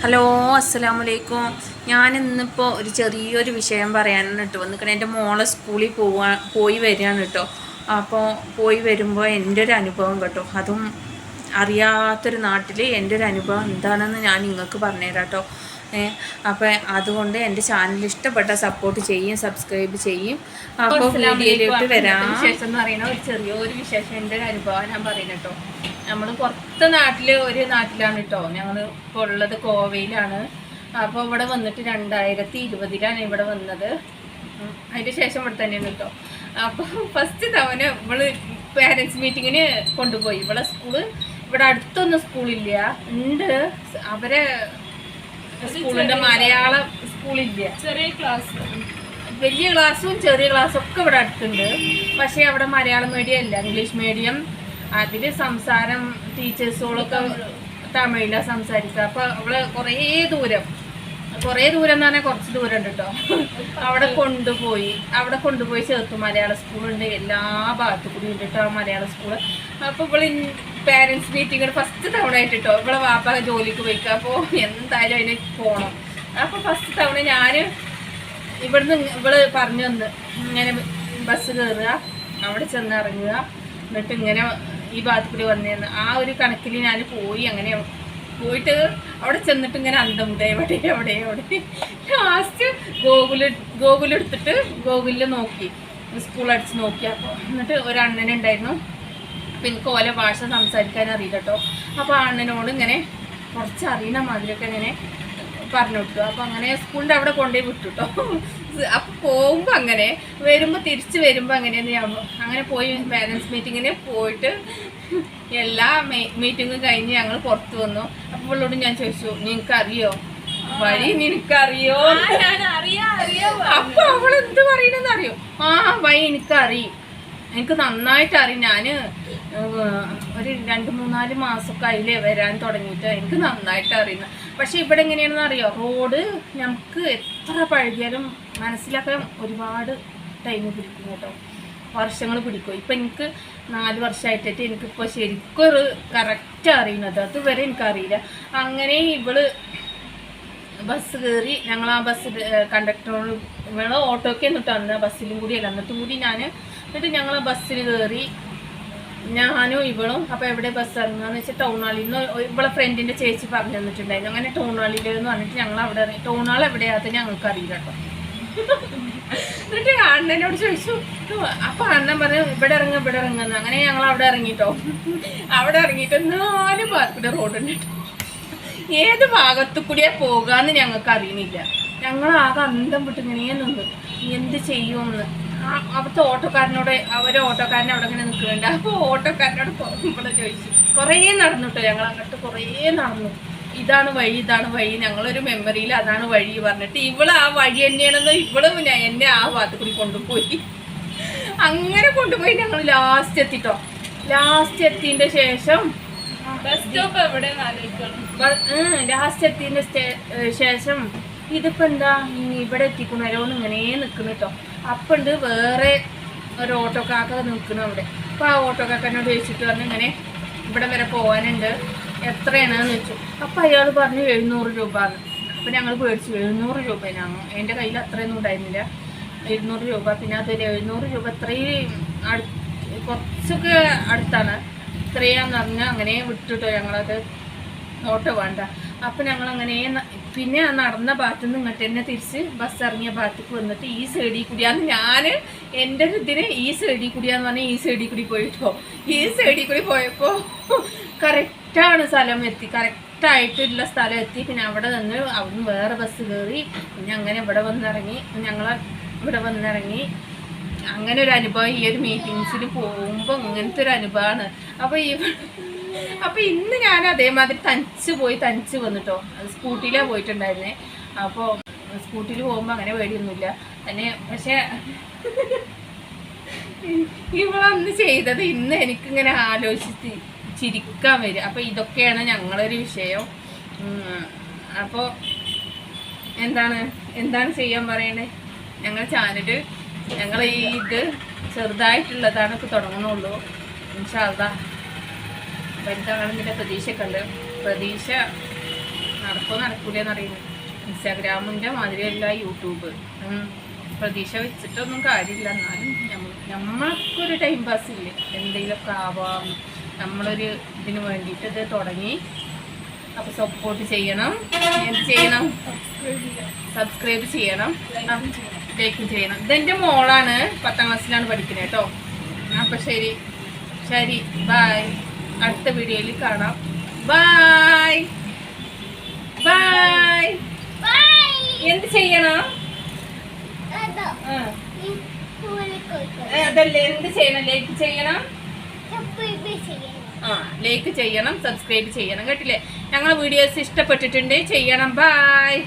Hello അസ്സലാമു അലൈക്കും ഞാൻ ഇന്നിപ്പോൾ ഒരു ചെറിയൊരു വിഷയം പറയാനാണ് കേട്ടോ വന്നിക്കണേ. എന്റെ മോളെ സ്കൂളിൽ പോവാ പോയി വരികയാണ് കേട്ടോ. അപ്പോൾ പോയി വരുമ്പോൾ എന്റെ ഒരു അനുഭവം കേട്ടോ. അതും അറിയാത്തൊരു നാട്ടിൽ എന്റെ ഒരു അനുഭവം എന്താണെന്ന് ഞാൻ നിങ്ങൾക്ക് പറഞ്ഞുതരാം കേട്ടോ. അപ്പോൾ അതുകൊണ്ട് എന്റെ ചാനൽ ഇഷ്ടപ്പെട്ട സപ്പോർട്ട് ചെയ്യും സബ്സ്ക്രൈബ് ചെയ്യും. അപ്പോൾ വീഡിയോയിലോട്ട് വരാം. വിശേഷം എന്ന് പറയുന്ന ഒരു ചെറിയൊരു വിശേഷം എന്റെ ഒരു അനുഭവം ഞാൻ പറയുന്നത് കേട്ടോ. നമ്മൾ പുറത്ത് നാട്ടിൽ ഒരു നാട്ടിലാണ് കേട്ടോ ഞങ്ങൾ ഇപ്പോൾ ഉള്ളത് കോവയിലാണ് അപ്പോൾ ഇവിടെ വന്നിട്ട് രണ്ടായിരത്തി ഇരുപതിലാണ് ഇവിടെ വന്നത്. അതിന് ശേഷം ഇവിടെ തന്നെയാണ് കേട്ടോ അപ്പോൾ ഫസ്റ്റ് തവണ ഇവൾ പാരൻസ് മീറ്റിങ്ങിന് കൊണ്ടുപോയി. ഇവിടെ സ്കൂൾ ഇവിടെ അടുത്തൊന്നും സ്കൂളില്ല. ഉണ്ട് അവരെ സ്കൂളിന്റെ മലയാളം സ്കൂളില്ല. ചെറിയ ക്ലാസ് വലിയ ക്ലാസ്സും ചെറിയ ക്ലാസ്സും ഒക്കെ ഇവിടെ അടുത്തുണ്ട്. പക്ഷേ അവിടെ മലയാളം മീഡിയം അല്ല ഇംഗ്ലീഷ് മീഡിയം അതിൽ സംസാരം ടീച്ചേഴ്സുകളൊക്കെ തമിഴിലാ സംസാരിക്കുക. അപ്പൊ അവൾ കുറേ ദൂരം കുറേ ദൂരം എന്ന് പറഞ്ഞാൽ കുറച്ച് ദൂരം ഉണ്ട് കേട്ടോ അവിടെ കൊണ്ടുപോയി അവിടെ കൊണ്ടുപോയി ചേർത്തു. മലയാള സ്കൂളുണ്ട് എല്ലാ ഭാഗത്തു കൂടി ഉണ്ട് കേട്ടോ മലയാള സ്കൂൾ. അപ്പൊ ഇവൾ പേരൻസ് മീറ്റിംഗ് ഫസ്റ്റ് തവണ ആയിട്ട് കേട്ടോ ഇവളെ വാപ്പ ജോലിക്ക് പോയിക്കുക അപ്പോൾ എന്തായാലും അതിന് പോകണം അപ്പൊ ഫസ്റ്റ് തവണ ഞാൻ ഇവിടുന്ന് ഇവൾ പറഞ്ഞു വന്ന് ഇങ്ങനെ ബസ് കയറുക അവിടെ ചെന്ന് ഇറങ്ങുക. എന്നിട്ട് ഇങ്ങനെ ഈ ഭാഗത്ത് കൂടി വന്നേന്ന്. ആ ഒരു കണക്കിൽ ഞാൻ പോയി അങ്ങനെ പോയിട്ട് അവിടെ ചെന്നിട്ട് ഇങ്ങനെ അന്തം വിട്ടേ എവിടെ എവിടെ എവിടെ ലാസ്റ്റ് ഗോകുൽ ഗോകുലെടുത്തിട്ട് ഗോകുലിൽ നോക്കി. സ്കൂൾ അടിച്ച് നോക്കി. അപ്പോൾ എന്നിട്ട് ഒരു അണ്ണനുണ്ടായിരുന്നു അപ്പം എനിക്ക് ഓല ഭാഷ സംസാരിക്കാൻ അറിയില്ല കേട്ടോ അപ്പോൾ ആ അണ്ണനോട് ഇങ്ങനെ കുറച്ച് അറിയുന്ന മാതിരിയൊക്കെ ഇങ്ങനെ പറഞ്ഞു കൊടുത്തു. അപ്പം അങ്ങനെ സ്കൂളിന്റെ അവിടെ കൊണ്ടുപോയി വിട്ടു കേട്ടോ അപ്പം പോകുമ്പോൾ അങ്ങനെ വരുമ്പോൾ തിരിച്ച് വരുമ്പോൾ അങ്ങനെയെന്ന് ഞാൻ അങ്ങനെ പോയി പാരൻസ് മീറ്റിങ്ങിന് പോയിട്ട് എല്ലാ മീറ്റിംഗ് കഴിഞ്ഞ് ഞങ്ങൾ പുറത്തു വന്നു. അപ്പോൾ ഇവളോട് ഞാൻ ചോദിച്ചു നിനക്കറിയോ? വഴി നിനക്കറിയോ? അപ്പൊ അവൾ എന്ത് പറയണെന്ന് അറിയോ? ആ വഴി എനിക്കറിയും എനിക്ക് നന്നായിട്ട് അറിയും. ഞാൻ ഒരു രണ്ട് മൂന്നാൽ മാസമൊക്കെ അതിലേ വരാൻ തുടങ്ങിയിട്ട്. എനിക്ക് നന്നായിട്ട് അറിയുന്നത് പക്ഷെ ഇവിടെ എങ്ങനെയാണെന്ന് അറിയോ? റോഡ് നമുക്ക് എത്ര പഴകിയാലും മനസ്സിലാക്കാൻ ഒരുപാട് ടൈം പിടിക്കും കേട്ടോ. വർഷങ്ങൾ പിടിക്കും. ഇപ്പം എനിക്ക് നാല് വർഷമായിട്ടിട്ട് എനിക്കിപ്പോൾ ശരിക്കും ഒരു കറക്റ്റ് അറിയുന്നത്. അതുവരെ എനിക്കറിയില്ല. അങ്ങനെ ഇവൾ ബസ് കയറി ഞങ്ങൾ ആ ബസ് കണ്ടക്ടറോട് ഞങ്ങൾ ഓട്ടോയ്ക്ക് എന്നിട്ട് അന്ന് ബസ്സിലും കൂടി അല്ല എന്നിട്ട് കൂടി ഞാൻ എന്നിട്ട് ഞങ്ങൾ ആ ബസ്സിൽ കയറി ഞാനും ഇവളും അപ്പോൾ എവിടെ ബസ് ഇറങ്ങുകയെന്ന് വെച്ചാൽ ടൗണാളിൽ നിന്ന് ഇവളെ ഫ്രണ്ടിന്റെ ചേച്ചി പറഞ്ഞു തന്നിട്ടുണ്ടായിരുന്നു. അങ്ങനെ ടൗണാളിയിൽ എന്ന് പറഞ്ഞിട്ട് ഞങ്ങൾ അവിടെ ഇറങ്ങി. ടൗണാൾ എവിടെയാത്ത ഞങ്ങൾക്ക് അറിയില്ല കേട്ടോ എന്നിട്ട് അണ്ണനോട് ചോദിച്ചു അപ്പൊ അണ്ണൻ പറഞ്ഞു ഇവിടെ ഇറങ്ങുക ഇവിടെ ഇറങ്ങുന്നു അങ്ങനെ ഞങ്ങൾ അവിടെ ഇറങ്ങിട്ടോ. അവിടെ ഇറങ്ങിട്ട് നാല് ഭാഗത്തിന്റെ റോഡുണ്ട് ഏത് ഭാഗത്തു കൂടിയാ പോകാന്ന് ഞങ്ങൾക്ക് അറിയുന്നില്ല ഞങ്ങൾ ആകെ അന്തം വിട്ട് ഇങ്ങനെ നിന്ന്. എന്ത് ചെയ്യുമെന്ന്? അവിടുത്തെ ഓട്ടോക്കാരനോട് അവരെ ഓട്ടോക്കാരനെ അവിടെ ഇങ്ങനെ നിൽക്കുന്നുണ്ട്. അപ്പോൾ ഓട്ടോക്കാരനോട് ഇവിടെ ചോദിച്ചു. കുറേ നടന്നിട്ടോ ഞങ്ങൾ അങ്ങോട്ട് കുറേ നടന്നു. ഇതാണ് വഴി ഇതാണ് വഴി ഞങ്ങളൊരു മെമ്മറിയിൽ അതാണ് വഴി പറഞ്ഞിട്ട് ഇവൾ ആ വഴി തന്നെയാണെന്ന് ഇവൾ എന്നെ ആ ഭാഗത്ത് കൂടി കൊണ്ടുപോയി. അങ്ങനെ കൊണ്ടുപോയി ഞങ്ങൾ ലാസ്റ്റ് എത്തിട്ടോ. ലാസ്റ്റ് എത്തിയതിന്റെ ശേഷം ബസ് സ്റ്റോപ്പ് എവിടെ ലാസ്റ്റ് എത്തിയതിന്റെ ശേഷം ഇതിപ്പോ എന്താ ഇവിടെ എത്തിക്കണല്ലോ ഇങ്ങനെ നിൽക്കുന്നു കേട്ടോ അപ്പണ്ട് വേറെ ഒരു ഓട്ടോക്കാക്ക നിൽക്കുന്നു അവിടെ. അപ്പൊ ആ ഓട്ടോക്കാക്കനോട് ചോദിച്ചിട്ട് പറഞ്ഞു ഇങ്ങനെ ഇവിടെ വരെ പോകാനുണ്ട് എത്രയാണെന്ന് വെച്ചു. അപ്പം അയാൾ പറഞ്ഞു എഴുന്നൂറ് രൂപ അപ്പം ഞങ്ങൾ പേടിച്ചു എഴുന്നൂറ് രൂപ ഞങ്ങൾ എന്റെ കയ്യിൽ അത്രയൊന്നും ഉണ്ടായിരുന്നില്ല. എഴുന്നൂറ് രൂപ. പിന്നെ അതൊരു എഴുന്നൂറ് രൂപ ഇത്രയും അടു കുറച്ചൊക്കെ അടുത്താണ്. ഇത്രയാന്ന് പറഞ്ഞാൽ അങ്ങനെ വിട്ടിട്ടോ ഞങ്ങളത്. ഓട്ടോ വേണ്ട. അപ്പം ഞങ്ങൾ അങ്ങനെ പിന്നെ നടന്ന ഭാഗത്ത് നിന്ന് ഇങ്ങോട്ട് തന്നെ തിരിച്ച് ബസ് ഇറങ്ങിയ ഭാഗത്തേക്ക് വന്നിട്ട് ഈ സൈഡിൽ കൂടിയാന്ന് ഞാൻ എന്റെ ഇതിന് ഈ സൈഡിൽ കൂടിയാന്ന് പറഞ്ഞാൽ ഈ സൈഡിൽ കൂടി പോയിട്ടോ. ഈ സൈഡിൽ കൂടി പോയപ്പോൾ കറക്റ്റാണ് സ്ഥലം എത്തി. കറക്റ്റായിട്ടുള്ള സ്ഥലം എത്തി. പിന്നെ അവിടെ നിന്ന് അവിടുന്ന് വേറെ ബസ് കയറി പിന്നെ അങ്ങനെ ഇവിടെ വന്നിറങ്ങി. ഞങ്ങൾ ഇവിടെ വന്നിറങ്ങി. അങ്ങനെ ഒരു അനുഭവം. ഈ ഒരു മീറ്റിങ്സിൽ പോകുമ്പോൾ ഇങ്ങനത്തെ ഒരു അനുഭവമാണ്. അപ്പോൾ ഈ അപ്പോൾ ഇന്ന് ഞാൻ അതേമാതിരി തനിച്ച് പോയി തനിച്ച് വന്നിട്ടോ. സ്കൂട്ടിയിലാണ് പോയിട്ടുണ്ടായിരുന്നേ. അപ്പോൾ സ്കൂട്ടിയിൽ പോകുമ്പോൾ അങ്ങനെ പേടിയൊന്നുമില്ല. തന്നെ പക്ഷേ ഇവളന്ന് ചെയ്തത് ഇന്ന് എനിക്കിങ്ങനെ ആലോചിച്ച് ചിരിക്കാൻ വരും. അപ്പോൾ ഇതൊക്കെയാണ് ഞങ്ങളൊരു വിഷയം. അപ്പോൾ എന്താണ്? എന്താണ് ചെയ്യാൻ പറയണേ? ഞങ്ങൾ ചാനൽ ഞങ്ങൾ ഈ ഇത് ചെറുതായിട്ടുള്ളതാണ് തുടങ്ങണുള്ളൂ ഇൻഷാല്ല വലുതാകണമെന്നില്ല പ്രതീക്ഷയൊക്കെ ഉണ്ട് പ്രതീക്ഷ നടക്കോ നടക്കൂലെന്ന് അറിയുന്നു ഇൻസ്റ്റാഗ്രാമിന്റെ മാതിരിയല്ല യൂട്യൂബ്. പ്രതീക്ഷ വെച്ചിട്ടൊന്നും കാര്യമില്ല. എന്നാലും നമ്മൾക്കൊരു ടൈം പാസ് ഇല്ലേ? എന്തെങ്കിലുമൊക്കെ ആവാം. നമ്മളൊരു ഇതിന് വേണ്ടിയിട്ട് ഇത് തുടങ്ങി. അപ്പോൾ സപ്പോർട്ട് ചെയ്യണം. എന്ത് ചെയ്യണം? സബ്സ്ക്രൈബ് ചെയ്യണം. ലൈക്കും ചെയ്യണം. ഇതെന്റെ മോളാണ് പത്താം ക്ലാസ്സിലാണ് പഠിക്കുന്നത് കേട്ടോ. അപ്പം ശരി. ശരി. ബായ് അടുത്ത വീഡിയോയിൽ കാണാം. ബായ് ബായ് എന്ത് ചെയ്യണം? അതല്ലേ. എന്ത് ചെയ്യണം? ലൈക്ക് ചെയ്യണം. ആ ലൈക്ക് ചെയ്യണം സബ്സ്ക്രൈബ് ചെയ്യണം. കേട്ടില്ലേ? ഞങ്ങളെ വീഡിയോസ് ഇഷ്ടപ്പെട്ടിട്ടുണ്ട്. ചെയ്യണം. ബായ്